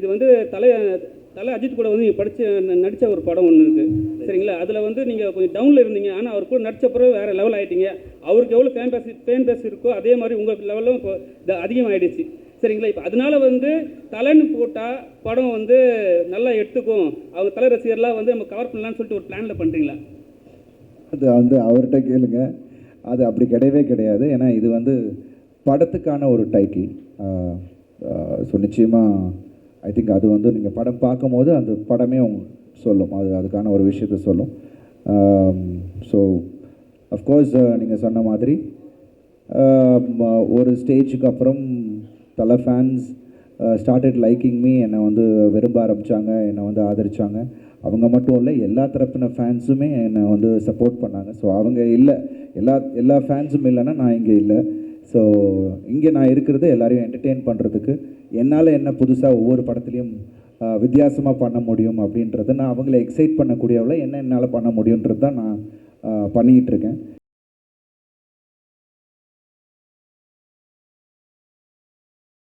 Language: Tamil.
இது வந்து தலை தலை அஜித் கூட வந்து நீங்கள் படித்த நடித்த ஒரு படம் ஒன்று இருக்குது சரிங்களா? அதில் வந்து நீங்கள் கொஞ்சம் டவுனில் இருந்தீங்க. ஆனால் அவர் கூட நடித்த பிறகு வேறு லெவல் ஆகிட்டீங்க அவருக்கு எவ்வளோ ஃபேன் பேஸ் ஃபேன் பேஸ் இருக்கோ அதே மாதிரி உங்கள் லெவலும் இப்போ இது அதிகமாகிடுச்சு சரிங்களா? இப்போ அதனால வந்து தலைன்னு போட்டால் படம் வந்து நல்லா எடுத்துக்கும். அவங்க தலை ரசிகர்லாம் வந்து நம்ம கவர் பண்ணலான்னு சொல்லிட்டு ஒரு பிளானில் பண்ணுறீங்களா அது வந்து அவர்கிட்ட கேளுங்க. அது அப்படி கிடையவே கிடையாது. ஏன்னா இது வந்து படத்துக்கான ஒரு டைட்டில் ஸோ நிச்சயமாக ஐ திங்க் அது வந்து நீங்கள் படம் பார்க்கும்போது அந்த படமே உங்களுக்கு சொல்லும். அது அதுக்கான ஒரு விஷயத்த சொல்லும். ஸோ அஃப்கோர்ஸ் நீங்கள் சொன்ன மாதிரி um, uh, ஒரு ஸ்டேஜுக்கு அப்புறம் தலை ஃபேன்ஸ் ஸ்டார்டட் லைக்கிங் மீ என்னை வந்து விரும்ப ஆரம்பித்தாங்க என்னை வந்து ஆதரித்தாங்க அவங்க மட்டும் இல்லை எல்லா தரப்பின ஃபேன்ஸுமே என்னை வந்து சப்போர்ட் பண்ணாங்க. ஸோ அவங்க இல்லை. எல்லா எல்லா ஃபேன்ஸும் இல்லைன்னா நான் இங்கே இல்லை. ஸோ இங்கே நான் இருக்கிறது எல்லாரையும் என்டர்டெயின் பண்ணுறதுக்கு என்னால் என்ன புதுசாக ஒவ்வொரு படத்துலையும் வித்தியாசமாக பண்ண முடியும் அப்படின்றத நான் அவங்கள எக்ஸைட் பண்ணக்கூடியவளை என்ன என்னால் பண்ண முடியுன்றது தான் நான் பண்ணிக்கிட்டு இருக்கேன்.